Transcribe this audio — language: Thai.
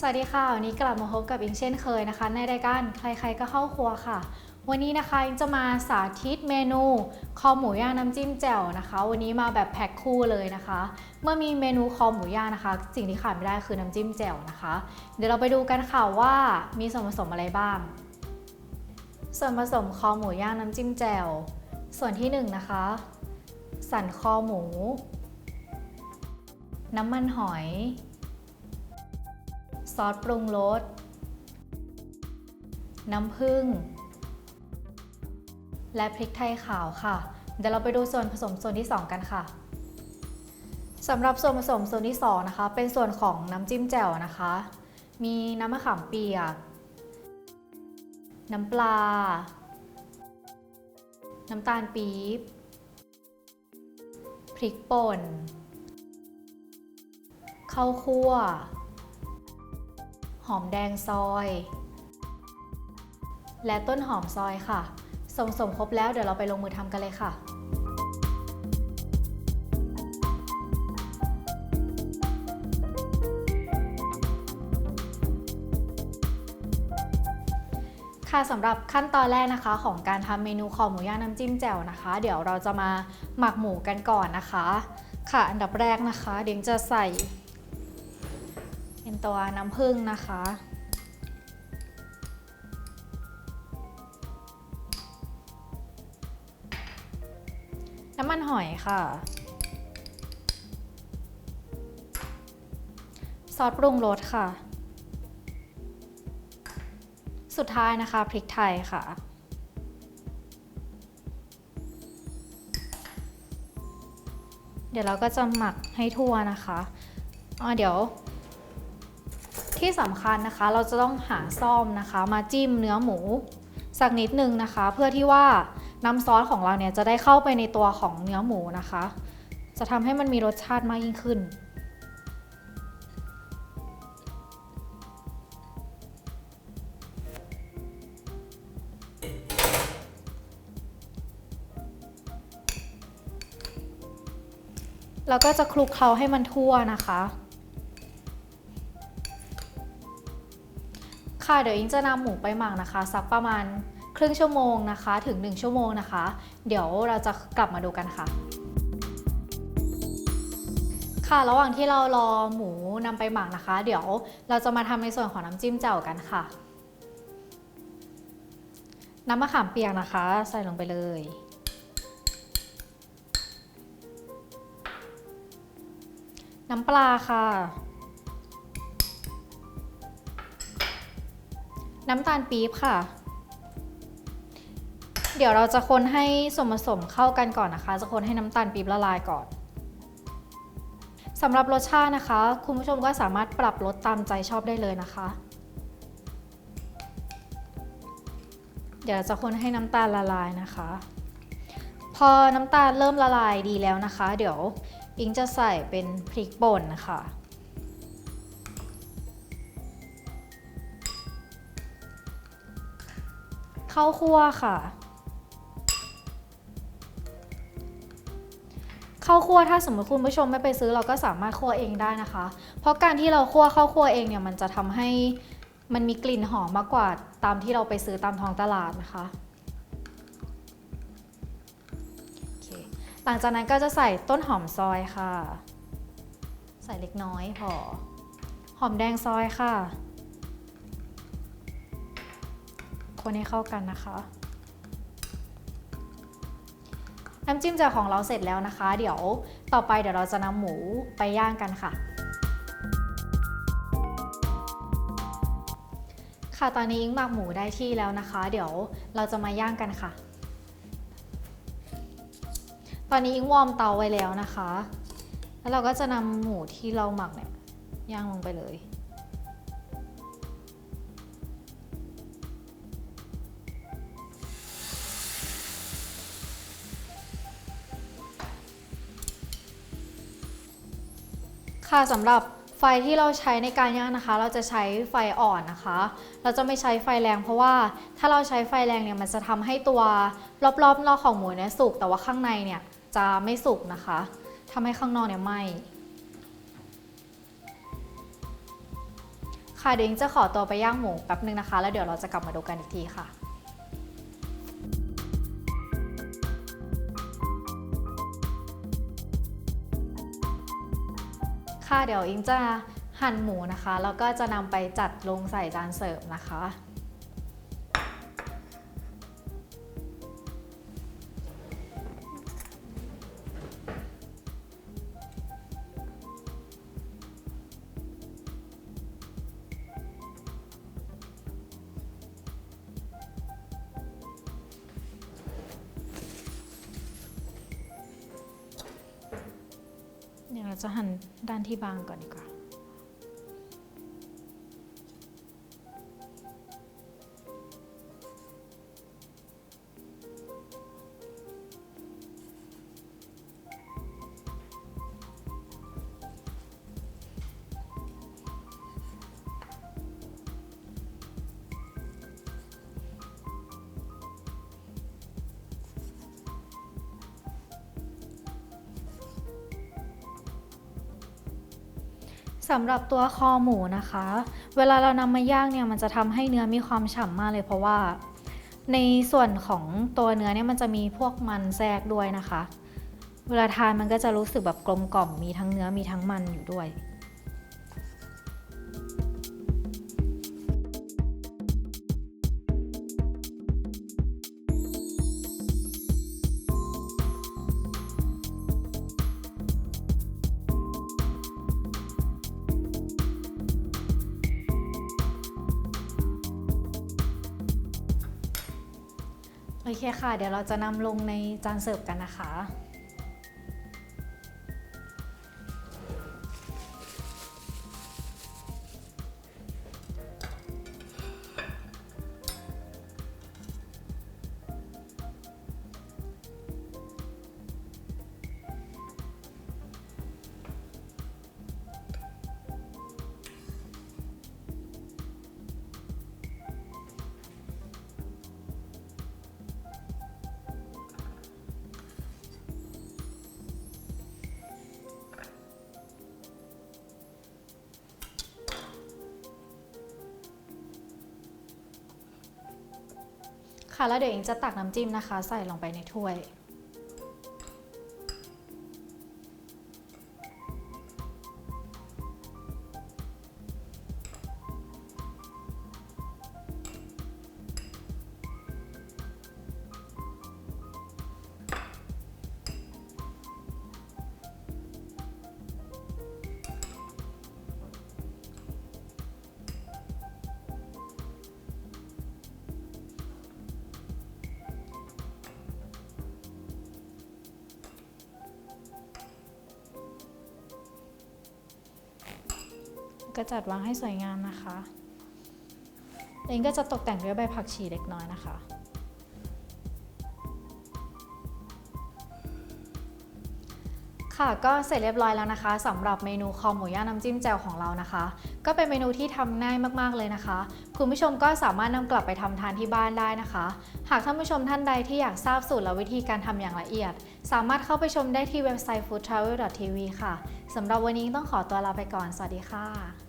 สวัสดีค่ะ วันนี้กลับมาพบกับอิงเช่นเคยนะคะ ในรายการใครๆก็เข้าครัวค่ะ วันนี้นะคะอิงจะมาสาธิตเมนูคอหมูย่างน้ำจิ้มแจ่วนะคะ วันนี้มาแบบแพ็คคู่เลยนะคะ เมื่อมีเมนูคอหมูย่างนะคะ สิ่งที่ขาดไม่ได้คือน้ำจิ้มแจ่วนะคะ เดี๋ยวเราไปดูกันค่ะว่ามีส่วนผสมอะไรบ้าง ส่วนผสมคอหมูย่างน้ำจิ้มแจ่วส่วนที่หนึ่งนะคะ สันคอหมู น้ำมันหอย ซอสปรุงรส น้ำผึ้ง และพริกไทยขาวค่ะ เดี๋ยวเราไปดูส่วนผสมส่วนที่ 2 กันค่ะสำหรับส่วนผสมส่วนที่ 2 นะคะ เป็นส่วนของน้ำจิ้มแจ่วนะคะ มีน้ำมะขามเปียก น้ำปลา น้ำตาลปี๊บ พริกป่นข้าวคั่ว หอมแดงซอย และต้นหอมซอยค่ะ ส่วนผสมครบแล้วเดี๋ยวเราไปลงมือทำกันเลยค่ะค่ะสำหรับขั้นตอนแรกนะคะของการทำเมนูคอหมูย่างน้ำจิ้มแจ่วนะคะ เดี๋ยวเราจะมาหมักหมูกันก่อนนะคะ ค่ะอันดับแรกนะคะ เดี๋ยวจะใส่ เป็นตัวน้ำผึ้งนะคะ น้ำมันหอยค่ะ ซอสปรุงรสค่ะ สุดท้ายนะคะพริกไทยค่ะเดี๋ยวเราก็จะหมักให้ทั่วนะคะอ่าเดี๋ยว ที่สำคัญนะคะเราจะต้องหาซ่อมนะคะ มาจิ้มเนื้อหมู สักนิดนึงนะคะ เพื่อที่ว่าน้ำซอสของเราเนี่ยจะได้เข้าไปในตัวของเนื้อหมูนะคะ จะทำให้มันมีรสชาติมากยิ่งขึ้น แล้วก็จะคลุกเคล้าให้มันทั่วนะคะ ค่ะเดี๋ยวอิงจะนำหมูไปหมักนะคะ สักประมาณครึ่งชั่วโมงนะคะ ถึง 1 ชั่วโมงนะคะ เดี๋ยวเราจะกลับมาดูกันค่ะ ค่ะระหว่างที่เรารอหมูนำไปหมักนะคะ เดี๋ยวเราจะมาทำในส่วนของน้ำจิ้มแจ่วกันค่ะ น้ำมะขามเปียกนะคะ ใส่ลงไปเลยน้ำปลาค่ะ น้ำตาลปี๊บค่ะ เดี๋ยวเราจะคนให้ส่วนผสมเข้ากันก่อนนะคะ จะคนให้น้ำตาลปี๊บละลายก่อนสำหรับรสชาตินะคะ คุณผู้ชมก็สามารถปรับรสตามใจชอบได้เลยนะคะ เดี๋ยวจะคนให้น้ำตาลละลายนะคะ พอน้ำตาลเริ่มละลายดีแล้วนะคะ เดี๋ยวอิงจะใส่เป็นพริกป่นนะคะ ข้าวคั่วค่ะ ข้าวคั่วถ้าสมมติคุณผู้ชมไม่ไปซื้อเราก็สามารถคั่วเองได้นะคะ เพราะการที่เราคั่วข้าวคั่วเองเนี่ยมันจะทำให้มันมีกลิ่นหอมมากกว่าตามที่เราไปซื้อตามท้องตลาดนะคะ หลังจากนั้นก็จะใส่ต้นหอมซอยค่ะ ใส่เล็กน้อยพอ หอมแดงซอยค่ะ คนให้เข้ากันนะคะ น้ำจิ้มจ่วของเราเสร็จแล้วนะคะ เดี๋ยวต่อไปเดี๋ยวเราจะนำหมูไปย่างกันค่ะ ค่ะตอนนี้อิงหมักหมูได้ที่แล้วนะคะ เดี๋ยวเราจะมาย่างกันค่ะ ตอนนี้อิงวอร์มเตาไว้แล้วนะคะ แล้วเราก็จะนำหมูที่เราหมักเนี่ยย่างลงไปเลย ค่ะสำหรับไฟที่เราใช้ในการย่างนะคะ เราจะใช้ไฟอ่อนนะคะ เราจะไม่ใช้ไฟแรงเพราะว่าถ้าเราใช้ไฟแรงเนี่ยมันจะทำให้ตัวรอบๆนอกของหมูเนี่ยสุกแต่ว่าข้างในเนี่ยจะไม่สุกนะคะทำให้ข้างนอกเนี่ยไหม้ค่ะเดี๋ยวอิงจะขอตัวไปย่างหมูแป๊บนึงนะคะ แล้วเดี๋ยวเราจะกลับมาดูกันอีกทีค่ะ ค่ะเดี๋ยวอิงจะหั่นหมูนะคะ แล้วก็จะนำไปจัดลงใส่จานเสิร์ฟนะคะ จะหั่นด้านที่บางก่อนดีกว่า สำหรับตัวคอหมูนะคะ เวลาเรานำมาย่างเนี่ยมันจะทำให้เนื้อมีความฉ่ำมากเลยเพราะว่า ในส่วนของตัวเนื้อเนี่ยมันจะมีพวกมันแทรกด้วยนะคะ เวลาทานมันก็จะรู้สึกแบบกลมกล่อมมีทั้งเนื้อมีทั้งมันอยู่ด้วย โอเคค่ะ เดี๋ยวเราจะนำลงในจานเสิร์ฟกันนะคะ ค่ะ แล้วเดี๋ยวเองจะตักน้ำจิ้มนะคะ ใส่ลงไปในถ้วย ก็จัดวางให้สวยงามนะคะเองก็จะตกแต่งด้วยใบผักชีเล็กน้อยนะคะ ค่ะก็เสร็จเรียบร้อยแล้วนะคะสำหรับเมนูคอหมูย่างน้ำจิ้มแจ่วของเรานะคะ ก็เป็นเมนูที่ทำง่ายมากๆเลยนะคะ คุณผู้ชมก็สามารถนำกลับไปทำทานที่บ้านได้นะคะ หากท่านผู้ชมท่านใดที่อยากทราบสูตรและวิธีการทำอย่างละเอียด สามารถเข้าไปชมได้ที่เว็บไซต์ foodtravel.tv ค่ะสำหรับวันนี้ต้องขอตัวลาไปก่อน สวัสดีค่ะ